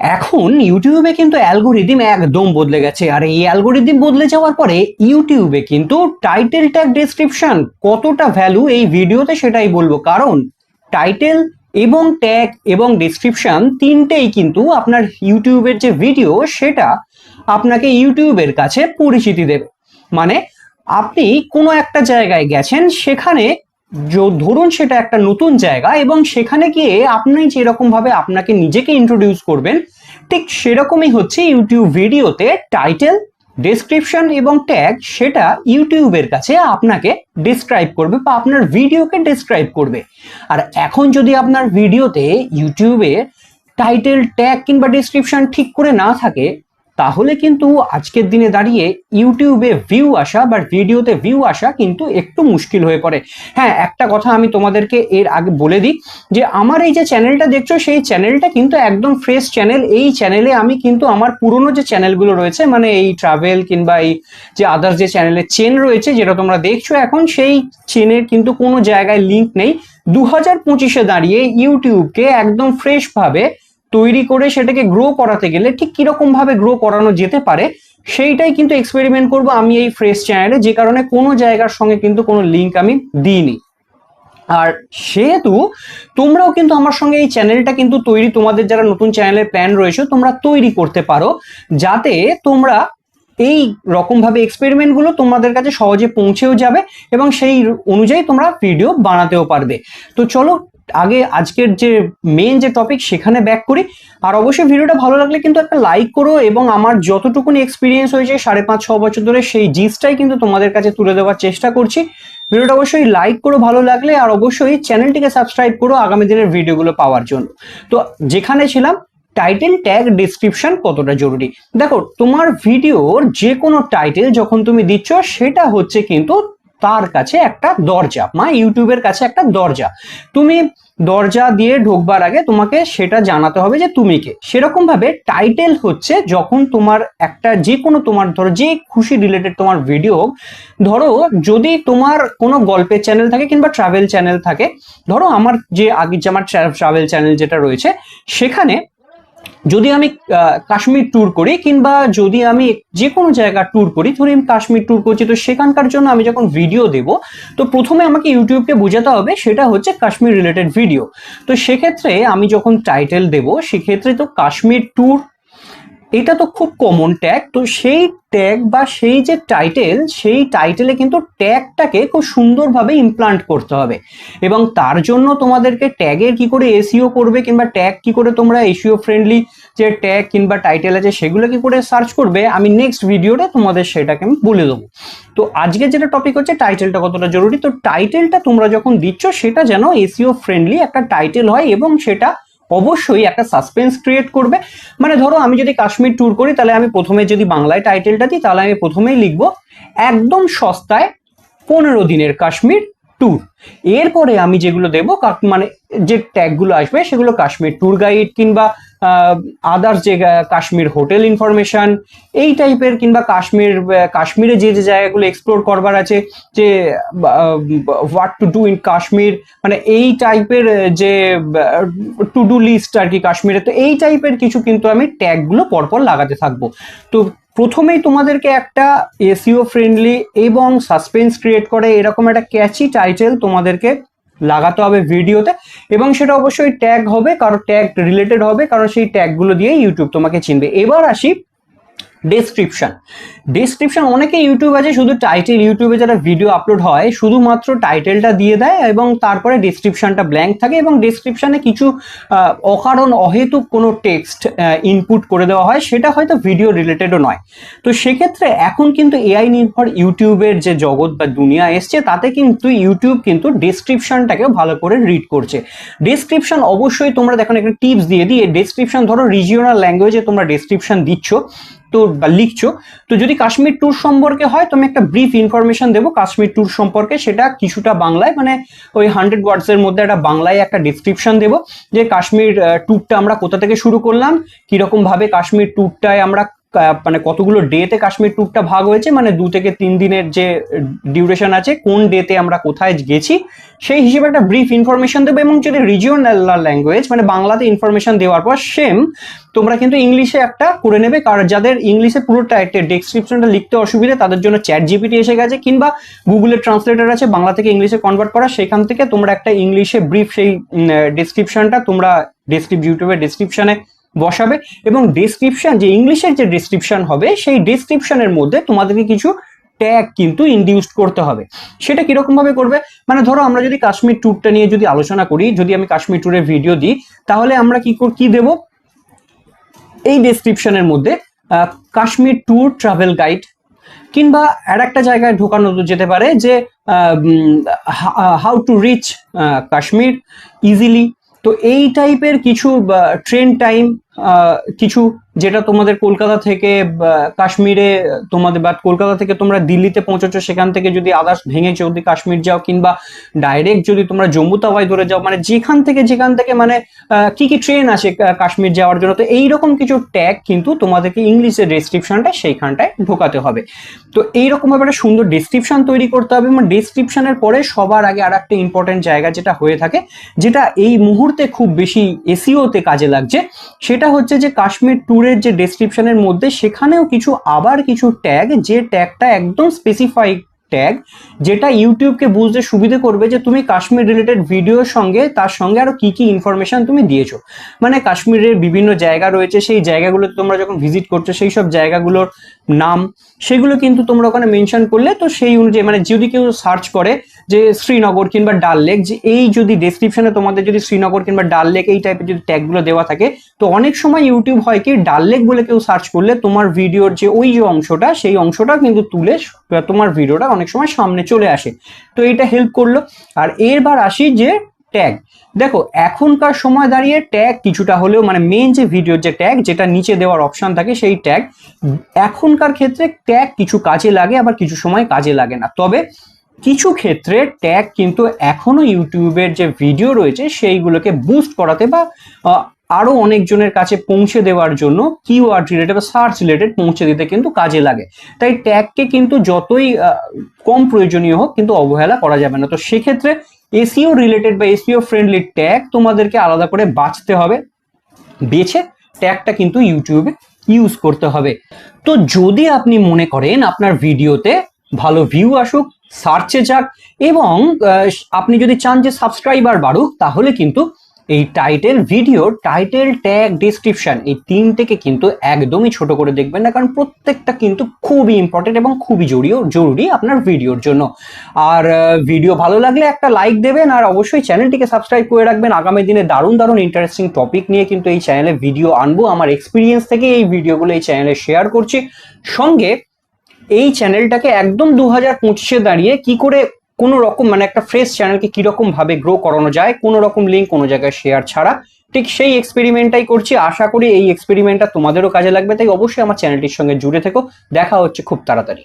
এখন ইউটিউবে কিন্তু অ্যালগোরিদিম একদম বদলে গেছে। আর এই অ্যালগোরিদিম বদলে যাওয়ার পরে ইউটিউবে কিন্তু টাইটেল ট্যাগ ডেসক্রিপশন কতটা ভ্যালু এই ভিডিওতে সেটাই বলব। কারণ টাইটেল এবং ট্যাগ এবং ডেসক্রিপশন তিনটেই কিন্তু আপনার ইউটিউবের যে ভিডিও সেটা আপনাকে ইউটিউবের কাছে পরিচিতি দেবে। মানে আপনি কোনো একটা জায়গায় গেছেন, সেখানে ধরুন সেটা একটা নতুন জায়গা এবং সেখানে গিয়ে আপনি যেরকম ভাবে আপনাকে নিজেকে ইন্ট্রোডিউস করবেন, ঠিক সেরকমই হচ্ছে ইউটিউব ভিডিওতে টাইটেল ডেসক্রিপশন এবং ট্যাগ সেটা ইউটিউবের কাছে আপনাকে ডিসক্রাইব করবে বা আপনার ভিডিওকে ডিসক্রাইব করবে। আর এখন যদি আপনার ভিডিওতে ইউটিউবে টাইটেল ট্যাগ কিংবা ডেসক্রিপশন ঠিক করে না থাকে তাহলে কিন্তু আজকের দিনে দাঁড়িয়ে ইউটিউবে ভিউ আসা বা ভিডিওতে ভিউ আসা কিন্তু একটু মুশকিল হয়ে পড়ে। হ্যাঁ একটা কথা আমি তোমাদেরকে এর আগে বলে দিই যে আমার এই যে চ্যানেলটা দেখছ, সেই চ্যানেলটা কিন্তু একদম ফ্রেশ চ্যানেল এই চ্যানেলে আমি কিন্তু আমার পুরনো যে চ্যানেলগুলো রয়েছে মানে এই ট্রাভেল কিংবা এই যে আদার্স যে চ্যানেলের চেন রয়েছে, যেটা তোমরা দেখছ এখন, সেই চেনের কিন্তু কোনো জায়গায় লিঙ্ক নেই। দু হাজার পঁচিশে দাঁড়িয়ে ইউটিউবকে একদম ফ্রেশ ভাবে তৈরি করে সেটাকে গ্রো করাতে গেলে ঠিক কীরকম ভাবে গ্রো করানো যেতে পারে, সেইটাই কিন্তু এক্সপেরিমেন্ট করব আমি এই ফ্রেশ চ্যানেলে যে কারণে কোনো জায়গার সঙ্গে কিন্তু কোনো লিঙ্ক আমি দিইনি। আর সেহেতু তোমরাও কিন্তু আমার সঙ্গে এই চ্যানেলটা কিন্তু তৈরি, তোমাদের যারা নতুন চ্যানেলের প্ল্যান রয়েছে, তোমরা তৈরি করতে পারো, যাতে তোমরা এই রকমভাবে এক্সপেরিমেন্টগুলো তোমাদের কাছে সহজে পৌঁছেও যাবে এবং সেই অনুযায়ী তোমরা ভিডিও বানাতেও পারবে। তো চলো আগে আজকের যে মেন যে টপিক সেখানে ব্যাক করি। আর অবশ্যই ভিডিওটা ভালো লাগলে কিন্তু একটা লাইক করো এবং আমার যতটুকুনি এক্সপিরিয়েন্স হয়েছে সাড়ে পাঁচ, ছ বছর ধরে সেই জিসটাই কিন্তু তোমাদের কাছে তুলে দেওয়ার চেষ্টা করছি। ভিডিওটা অবশ্যই লাইক করো, ভালো লাগলে আর অবশ্যই চ্যানেলটিকে সাবস্ক্রাইব করো আগামী দিনের ভিডিওগুলো পাওয়ার জন্য। তো যেখানে ছিলাম টাইটেল ট্যাগ ডিসক্রিপশন কতটা জরুরি? দেখো, তোমার ভিডিওর যে কোনো টাইটেল যখন তুমি দিচ্ছ, সেটা হচ্ছে কিন্তু তার কাছে একটা দরজা, মা ইউটিউবের কাছে একটা দরজা। তুমি দরজা দিয়ে ঢোকবার আগে তোমাকে সেটা জানাতে হবে যে তুমি কে। সেরকম ভাবে টাইটেল হচ্ছে যখন তোমার একটা যে কোনো তোমার, ধরো যে খুশি রিলেটেড তোমার ভিডিও হোক, ধরো যদি তোমার কোনো গল্পের চ্যানেল থাকে কিংবা ট্রাভেল চ্যানেল থাকে, ধরো আমার যে আগে যে আমার ট্রাভেল চ্যানেল যেটা রয়েছে, সেখানে যদি আমি কাশ্মীর ট্যুর করি কিংবা যদি আমি যে কোনো জায়গা ট্যুর করি ধরি আমি কাশ্মীর ট্যুর করছি, তো সেখানকার জন্য আমি যখন ভিডিও দেব, তো প্রথমে আমাকে ইউটিউবকে বোঝাতে হবে, সেটা হচ্ছে কাশ্মীর রিলেটেড ভিডিও তো সেক্ষেত্রে আমি যখন টাইটেল দেব, সেক্ষেত্রে তো কাশ্মীর ট্যুর এটা তো খুব কমন ট্যাগ তো সেই ট্যাগ বা সেই যে টাইটেল সেই টাইটেলে কিন্তু ট্যাগটাকে খুব সুন্দরভাবে ইমপ্লান্ট করতে হবে। এবং তার জন্য তোমাদেরকে ট্যাগের কি করে এসিও করবে কিংবা ট্যাগ কি করে তোমরা এসিও ফ্রেন্ডলি যে ট্যাগ কিংবা টাইটেল আছে, সেগুলো কি করে সার্চ করবে, আমি নেক্সট ভিডিওতে তোমাদের সেটাকে আমি বলে দেবো। তো আজকে যেটা টপিক হচ্ছে টাইটেলটা কতটা জরুরি? তো টাইটেলটা তোমরা যখন দিচ্ছ, সেটা যেন এসিও ফ্রেন্ডলি একটা টাইটেল হয় এবং সেটা অবশ্যই একটা সাসপেন্স ক্রিয়েট করবে। মানে ধরো আমি যদি কাশ্মীর ট্যুর করি, তাহলে আমি প্রথমে যদি বাংলায় টাইটেলটা দিই, তাহলে আমি প্রথমেই লিখব, একদম সস্তায় পনেরো দিনের কাশ্মীর ট্যুর এরপরে আমি যেগুলো দেবো মানে যে ট্যাগগুলো আসবে, সেগুলো কাশ্মীর ট্যুর গাইড কিংবা আদার্স যে কাশ্মীর হোটেল ইনফরমেশন এই টাইপের কিংবা কাশ্মীর কাশ্মীরে যে যে জায়গাগুলো এক্সপ্লোর করবার আছে, যে what to do in Kashmir মানে এই টাইপের যে টু ডু লিস্ট আর কি কাশ্মীরে, তো এই টাইপের কিছু কিন্তু আমি ট্যাগগুলো পরপর লাগাতে থাকব। তো প্রথমেই তোমাদেরকে একটা এসিও ফ্রেন্ডলি এবং সাসপেন্স ক্রিয়েট করে, এরকম একটা ক্যাচি টাইটেল তোমাদেরকে লাগাতে হবে ভিডিওতে, এবং সেটা অবশ্যই ট্যাগ হবে, কারও ট্যাগ রিলেটেড হবে, কারণ সেই ট্যাগগুলো দিয়ে ইউটিউব তোমাকে চিনবে। এবার আসি ডেসক্রিপশন ডেসক্রিপশন অনেকে ইউটিউব আছে, শুধু টাইটেল ইউটিউবে যারা ভিডিও আপলোড হয়, শুধুমাত্র টাইটেলটা দিয়ে দেয় এবং তারপরে ডেসক্রিপশনটা ব্ল্যাঙ্ক থাকে এবং ডেসক্রিপশনে কিছু অকারণ, অহেতুক কোনো টেক্সট ইনপুট করে দেওয়া হয়, সেটা হয়তো ভিডিও রিলেটেডও নয়। তো সেক্ষেত্রে এখন কিন্তু এআই নির্ভর ইউটিউবের যে জগৎ বা দুনিয়া এসছে, তাতে কিন্তু ইউটিউব কিন্তু ডেসক্রিপশনটাকে ভালো করে রিড করছে। ডেসক্রিপশন অবশ্যই তোমরা দেখো একটা টিপস দিয়ে দিই। ডেসক্রিপশন ধরো রিজিওনাল ল্যাঙ্গুয়েজে তোমরা ডেসক্রিপশন দিচ্ছ। তো বা লিখছো, তো যদি কাশ্মীর ট্যুর সম্পর্কে হয়, তো আমি একটা ব্রিফ ইনফরমেশন দেবো কাশ্মীর ট্যুর সম্পর্কে। সেটা কিছুটা বাংলায় মানে ওই হান্ড্রেড ওয়ার্ডসের মধ্যে একটা বাংলায় একটা ডিসক্রিপশন দেবো যে কাশ্মীর ট্যুরটা আমরা কোথা থেকে শুরু করলাম কীরকমভাবে কাশ্মীর ট্যুরটায় আমরা মানে কতগুলো ডেতে কাশ্মীর ট্যুরটা ভাগ হয়েছে? মানে দু থেকে তিন দিনের যে ডিউরেশন আছে, কোন ডেতে আমরা কোথায় গেছি, সেই হিসেবে একটা ব্রিফ ইনফরমেশন দেবো। এবং যদি রিজিওনাল ল্যাঙ্গুয়েজ মানে বাংলাতে ইনফরমেশন দেওয়ার পর সেম তোমরা কিন্তু ইংলিশে একটা করে নেবে। কারণ যাদের ইংলিশে পুরো ডেসক্রিপশনটা লিখতে অসুবিধা, তাদের জন্য চ্যাট জিপিটি এসে গেছে, কিংবা গুগলের ট্রান্সলেটার আছে, বাংলা থেকে ইংলিশে কনভার্ট করা, সেখান থেকে তোমরা একটা ইংলিশে ব্রিফ সেই ডেসক্রিপশনটা তোমরা ডেসক্রিপ ইউটিউবের ডেসক্রিপশনে বসাবে এবং ডেসক্রিপশন যে ইংলিশের যে ডেসক্রিপশন হবে, সেই ডেসক্রিপশনের মধ্যে তোমাদেরকে কিছু ট্যাগ কিন্তু ইন্ডিউস করতে হবে। সেটা কীরকম ভাবে করবে? মানে ধরো আমরা যদি কাশ্মীর ট্যুরটা নিয়ে যদি আলোচনা করি, যদি আমি কাশ্মীর ট্যুরের ভিডিও দিই, তাহলে আমরা কি কি দেব? এই ডেসক্রিপশনের মধ্যে কাশ্মীর ট্যুর ট্রাভেল গাইড কিংবা আর একটা জায়গায় ঢোকানো যেতে পারে যে how to reach Kashmir easily তো এই টাইপের কিছু ট্রেন টাইম কিছু যেটা তোমাদের কলকাতা থেকে কাশ্মীরে তোমাদের, বা কলকাতা থেকে তোমরা দিল্লিতে পৌঁছাচ্ছ, সেখান থেকে যদি আদার্স ভেঙে যদি কাশ্মীর যাও, কিংবা ডাইরেক্ট যদি তোমরা জম্মু তাওয়াই ধরে যাও মানে যেখান থেকে যেখান থেকে মানে কি কি ট্রেন কা- কাশ্মীর যাওয়ার জন্য, তো এইরকম কিছু ট্যাগ কিন্তু তোমাদেরকে ইংলিশের ডেসক্রিপশনটা সেইখানটায় ঢোকাতে হবে। তো এইরকম ভাবে একটা সুন্দর ডেসক্রিপশন তৈরি করতে হবে, এবং ডেসক্রিপশনের পরে সবার আগে আর একটা ইম্পর্টেন্ট জায়গা যেটা হয়ে থাকে, যেটা এই মুহূর্তে খুব বেশি এসিওতে কাজে লাগছে, সেটা হচ্ছে যে কাশ্মীর ট্যুরের যে ডেসক্রিপশনের মধ্যে, সেখানেও কিছু আবার কিছু ট্যাগ যে ট্যাগটা একদম স্পেসিফাইড ট্যাগ যেটা ইউটিউবকে বুঝতে সুবিধে করবে যে তুমি কাশ্মীর রিলেটেড ভিডিওর সঙ্গে, তার সঙ্গে আরও কি কি ইনফরমেশন তুমি দিয়েছ। মানে কাশ্মীরের বিভিন্ন জায়গা রয়েছে, সেই জায়গাগুলোতে তোমরা যখন ভিজিট করছ, সেই সব জায়গাগুলোর নাম, সেগুলো কিন্তু তোমরা ওখানে মেনশন করলে, তো সেই অনুযায়ী মানে যদি কেউ সার্চ করে যে শ্রীনগর কিংবা ডাল লেক, যে এই যদি ডেসক্রিপশনে তোমাদের যদি শ্রীনগর কিংবা ডাল লেক এই টাইপের যদি ট্যাগগুলো দেওয়া থাকে, তো অনেক সময় ইউটিউব হয় কি, ডাল লেক বলে কেউ সার্চ করলে তোমার ভিডিওর যে ওই যে অংশটা, সেই অংশটা কিন্তু তুলে তোমার ভিডিওটা অনেক সময় সামনে চলে আসে। তো এটা হেল্প করল। আর এরবার আসি যে ট্যাগ দেখো, এখনকার সময় দাঁড়িয়ে ট্যাগ কিছুটা হলেও মানে মেন যে ভিডিওর যে ট্যাগ যেটা নিচে দেওয়ার অপশন থাকে সেই ট্যাগ এখনকার ক্ষেত্রে ট্যাগ কিছু কাজে লাগে, আবার কিছু সময় কাজে লাগে না। তবে কিছু ক্ষেত্রে ট্যাগ কিন্তু এখনও ইউটিউবের যে ভিডিও রয়েছে, সেইগুলোকে বুস্ট করাতে বা আরও অনেকজনের কাছে পৌঁছে দেওয়ার জন্য কিওয়ার্ড রিলেটেড বা সার্চ রিলেটেড পৌঁছে দিতে কিন্তু কাজে লাগে। তাই ট্যাগকে কিন্তু যতই কম প্রয়োজনীয় হোক কিন্তু অবহেলা করা যাবে না। তো সেক্ষেত্রে এসিও রিলেটেড বা এসিও ফ্রেন্ডলি ট্যাগ তোমাদেরকে আলাদা করে বাঁচতে হবে। বেছে ট্যাগটা কিন্তু ইউটিউবে ইউজ করতে হবে। তো যদি আপনি মনে করেন আপনার ভিডিওতে ভালো ভিউ আসুক সার্চে যাক এবং আপনি যদি চান যে সাবস্ক্রাইবার বাড়ুক, তাহলে কিন্তু এই title video title tag description এই তিনটেকে কিন্তু একদমই ছোট করে দেখবেন না, কারণ প্রত্যেকটা কিন্তু খুবই ইম্পর্টেন্ট এবং খুবই জরুরি জরুরি আপনার ভিডিওর জন্য। আর ভিডিও ভালো লাগলে একটা লাইক দেবেন, আর অবশ্যই চ্যানেলটিকে সাবস্ক্রাইব করে রাখবেন। আগামী দিনে দারুণ দারুণ ইন্টারেস্টিং টপিক নিয়ে কিন্তু এই চ্যানেলে ভিডিও আনব। আমার এক্সপিরিয়েন্স থেকে এই ভিডিওগুলো এই চ্যানেলে শেয়ার করছি। সঙ্গে এই চ্যানেলটাকে একদম দু হাজার পঁচিশে দাঁড়িয়ে কি করে কোনো রকম মানে একটা ফ্রেশ চ্যানেলকে কীরকম ভাবে গ্রো করানো যায়, কোনো রকম লিঙ্ক কোনো জায়গায় শেয়ার ছাড়া, ঠিক সেই এক্সপেরিমেন্টটাই করছি। আশা করি এই এক্সপেরিমেন্টটা তোমাদেরও কাজে লাগবে, তাই অবশ্যই আমার চ্যানেলটির সঙ্গে জুড়ে থেকো। দেখা হচ্ছে খুব তাড়াতাড়ি।